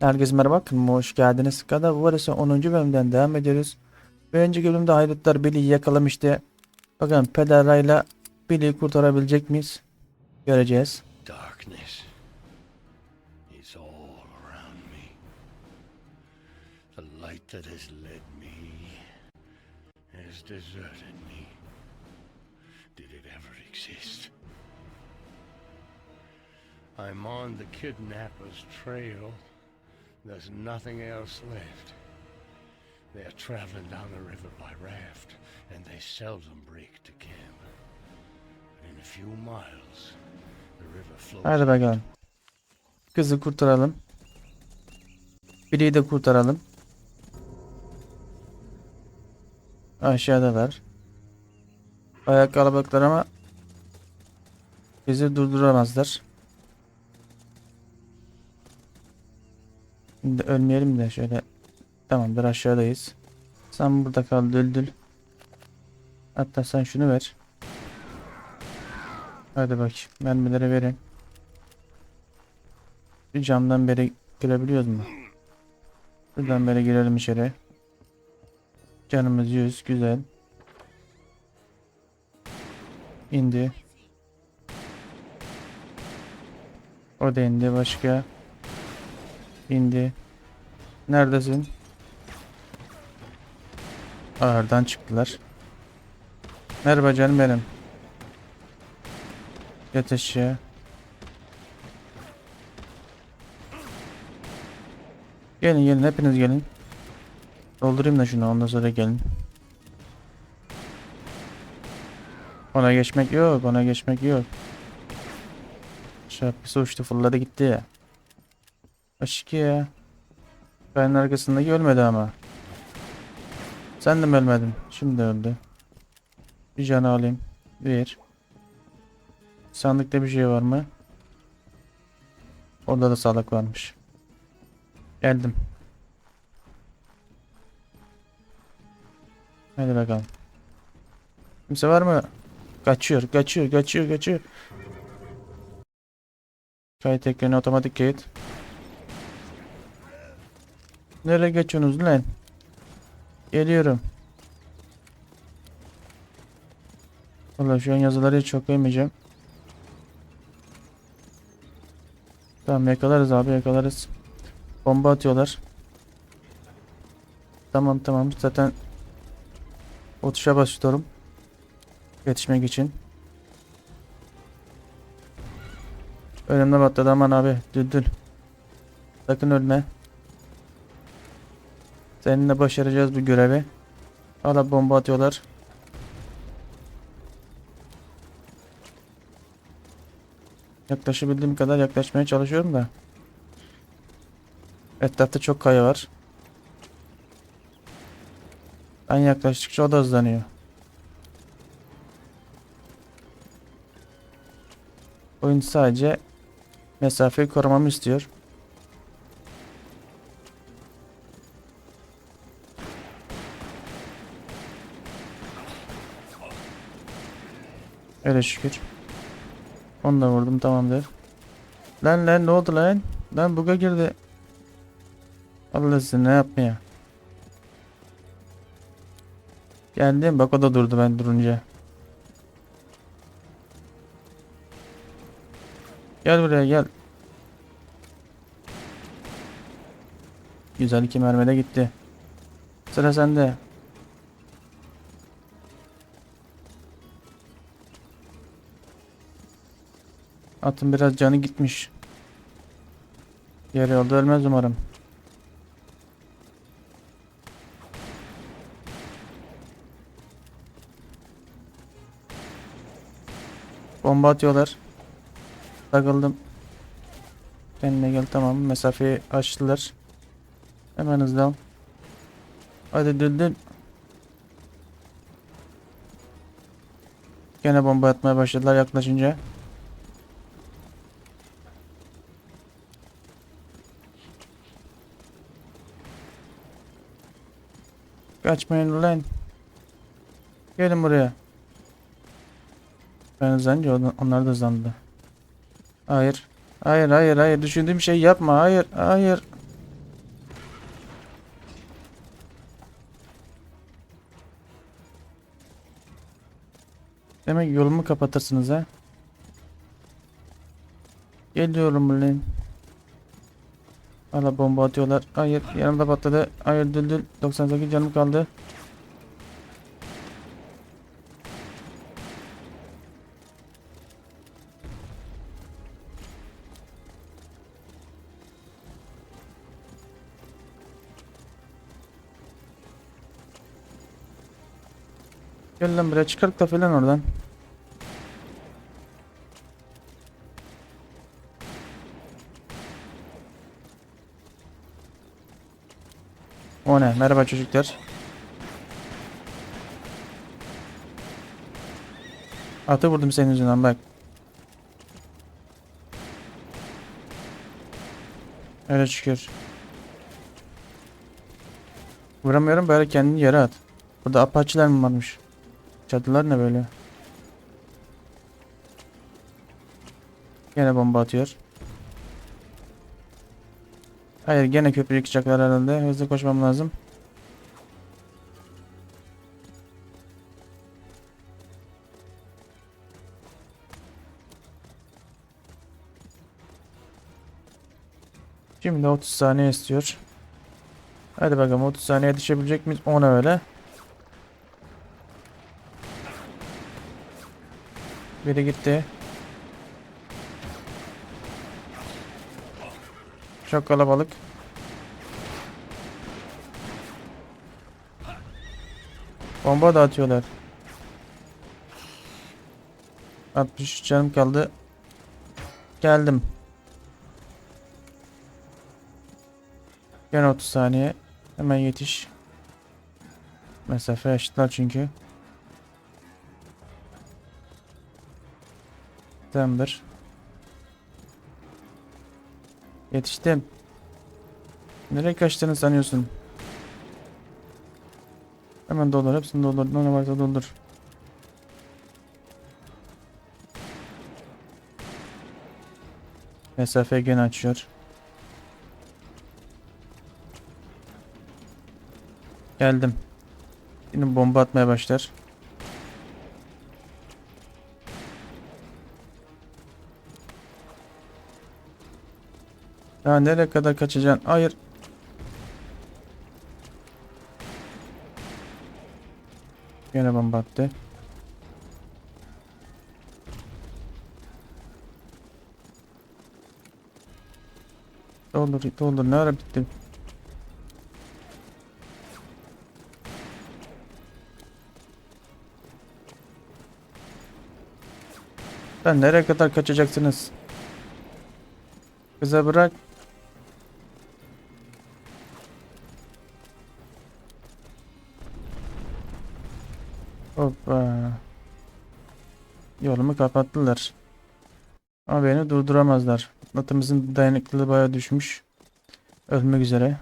Herkese merhaba, kanalıma hoş geldiniz. Kada Varası 10. bölümden devam ediyoruz. Bir önceki bölümde haydutlar Billy'yi yakalamıştı. Bakalım Pederra'yla Billy'yi kurtarabilecek miyiz? Göreceğiz. Darkness. It's all around me. The light that has led me has deserted me. Did it ever exist? I'm on the kidnapper's trail. There's nothing else left. They're traveling down the river by raft, and they seldom break to camp. But in a few miles, the river flows Hadi bakalım. Kızı kurtaralım. Billy'yi de kurtaralım. Aşağıdalar. Bayağı kalabalıklar ama bizi durduramazlar. Şimdi ölmeyelim de şöyle. Tamamdır aşağıdayız. Sen burada kal düldül. Hatta sen şunu ver. Hadi bak mermileri verin. Bir camdan beri girebiliyoruz mu? Buradan beri girelim içeri. Canımız 100 güzel. İndi. O da indi başka. İndi. Neredesin? Ağırdan çıktılar. Merhaba canım benim. Yat aşağı. Gelin gelin hepiniz gelin. Doldurayım da şunu ondan sonra gelin. Ona geçmek yok ona geçmek yok. Şapkası uçtu fırladı gitti ya. Aşkı ya. Ben arkasındaki ölmedi ama. Sen de mi ölmedin? Şimdi öldü. Bir can alayım. Bir. Sandıkta bir şey var mı? Orada da sağlık varmış. Geldim. Hadi bakalım. Kimse var mı? Kaçıyor, kaçıyor, kaçıyor, kaçıyor. Kayıt ekranı otomatik kayıt. Nereye geçiyorsunuz lan? Geliyorum. Vallahi şu an yazıları hiç çok koymayacağım. Tamam yakalarız abi yakalarız. Bomba atıyorlar. Tamam tamam zaten o tuşa basıyorum. Yetişmek için. Önümde patladı aman abi düldül. Sakın ölme. Seninle başaracağız bu görevi. Hala bomba atıyorlar. Yaklaşabildiğim kadar yaklaşmaya çalışıyorum da. Etrafta çok kaya var. Ben yaklaştıkça o da hızlanıyor. Oyun sadece mesafeyi korumamı istiyor. Öyle şükür. Onu da vurdum tamamdır. Lan lan ne oldu lan? Lan buga girdi. Allah sizi ne yapmaya? Geldim bak o da durdu ben durunca. Gel buraya gel. Güzel iki mermide gitti. Sıra sende. Atın biraz canı gitmiş. Yarı yolda ölmez umarım. Bomba atıyorlar. Takıldım. Kendine gel tamam. Mesafeyi açtılar. Hemen hızlı al. Hadi düldül. Gene bomba atmaya başladılar yaklaşınca. Kaçmayın lan. Gelin buraya. Ben hızlanınca onlar da hızlandı. Hayır. Hayır hayır hayır. Düşündüğüm şey yapma. Hayır hayır. Demek yolumu kapatırsınız ha. Geliyorum lan. Hala bomba atıyorlar. Hayır yanımda patladı. Hayır düldül. 98 canım kaldı. Gel lan buraya çıkart da falan oradan. Ne? Merhaba çocuklar. Atı vurdum senin yüzünden bak. Öyle şükür. Vuramıyorum böyle kendini yere at. Burada apaçiler mi varmış? Çatılar ne böyle? Gene bomba atıyor. Hayır gene köprü yıkacaklar herhalde. Hızlı koşmam lazım. Şimdi 30 saniye istiyor. Hadi bakalım 30 saniye yetişebilecek miyiz? Ona öyle. Biri gitti. Çok kalabalık. Bomba da atıyorlar. 63 canım kaldı. Geldim. Gene 30 saniye. Hemen yetiş. Mesafe eşitler çünkü. Tamamdır. Yetiştim. Nereye kaçtığını sanıyorsun? Hemen doldur. Hepsini doldur. Ne varsa doldur. Mesafe gene açıyor. Geldim. Yine bomba atmaya başlar. Ya nereye kadar kaçacaksın? Hayır. Yine bomba attı. Doldur, doldur. Ne ara bitti? Lan nereye kadar kaçacaksınız? Kıza bırak. Kapattılar. Ama beni durduramazlar. Atımızın dayanıklılığı bayağı düşmüş. Ölmek üzere.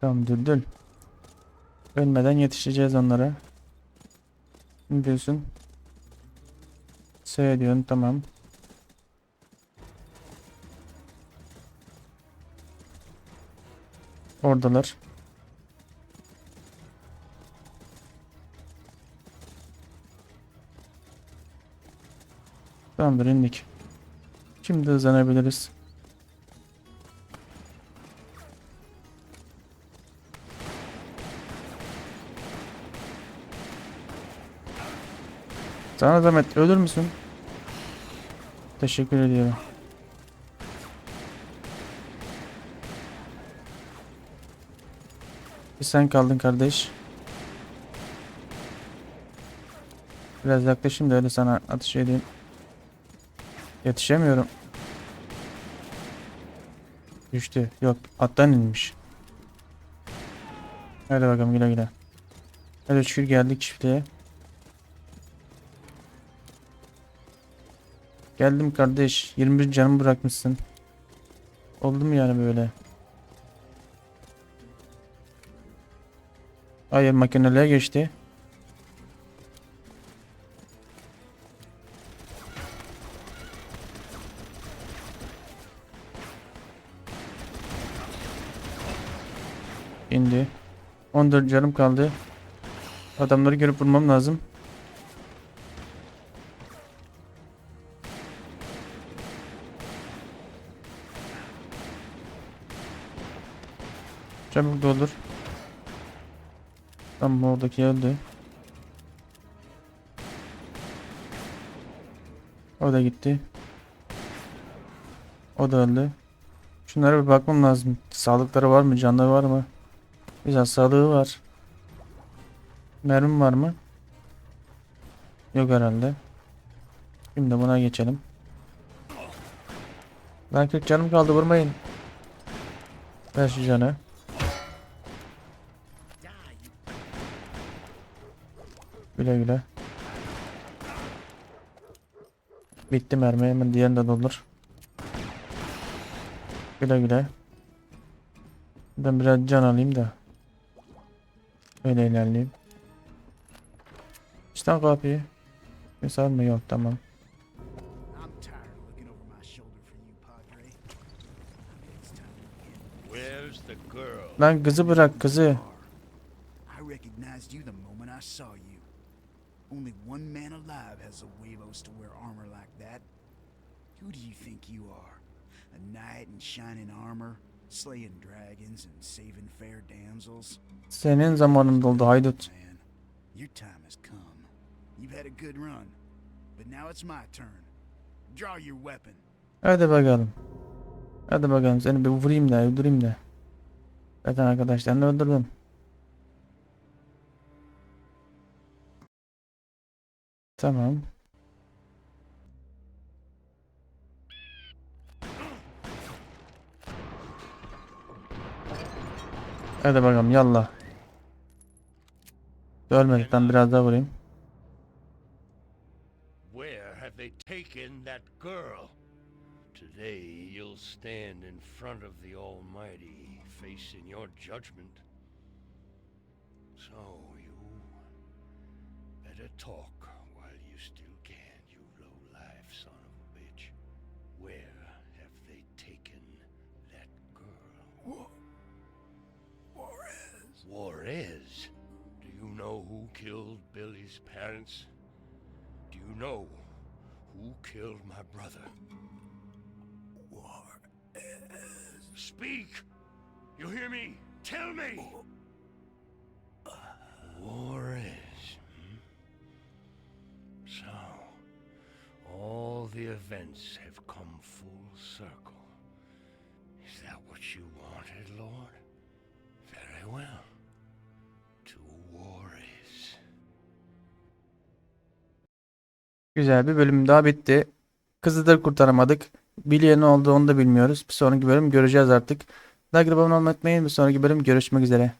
Tamam düldül. Ölmeden yetişeceğiz onlara. Ne diyorsun? S diyorsun tamam. Oradalar. Tamamdır indik. Şimdi hızlanabiliriz. Sana zahmet ölür müsün? Teşekkür ediyorum. Bir sen kaldın kardeş. Biraz yaklaşayım da öyle sana atış edeyim. Yetişemiyorum. Düştü. Yok attan inmiş. Hadi bakalım güle güle. Hadi şükür geldik çiftliğe. Geldim kardeş. 21 canımı bırakmışsın. Oldu mu yani böyle? Hayır makineliğe geçti. indi. 14 canım kaldı. Adamları görüp vurmam lazım. Çabuk doldur. Tamam oradaki öldü. O da gitti. O da öldü. Şunlara bir bakmam lazım. Sağlıkları var mı? Canları var mı? Güzel sağlığı var. Mermim var mı? Yok herhalde. Şimdi buna geçelim. Ben 40 canım kaldı vurmayın. Ver şu canı. Güle güle. Bitti mermi hemen diğerini de doldur. Güle güle. Ben biraz can alayım da. Öyle ilerleyeyim. İşte kapıyı. Mesaj mı yok tamam. Lan kızı bırak kızı. Only one man alive has the huevos to wear armor like that. Who do you think you are? A knight in shining armor, slaying dragons and saving fair damsels? Senin zamanın doldu haydut. Man, your time has come. You've had a good run, but now it's my turn. Draw your weapon. Hadi bakalım. Hadi bakalım seni bir vurayım da öldüreyim de. Zaten arkadaşlarını öldürdüm. Tamam. Hadi bakalım yallah. Ölmedikten biraz daha vurayım. Where have they taken that girl? Today you'll stand in front of the Almighty, facing your judgment. So you better talk killed Billy's parents? Do you know who killed my brother? Juarez. Speak! You hear me? Tell me! Juarez. hmm? So, all the events have come full circle. Is that what you wanted, Lord? Very well. Güzel bir bölüm daha bitti. Kızı da kurtaramadık. Bilye ne oldu onu da bilmiyoruz. Bir sonraki bölüm göreceğiz artık. Like abone olmayı unutmayın. Bir sonraki bölüm görüşmek üzere.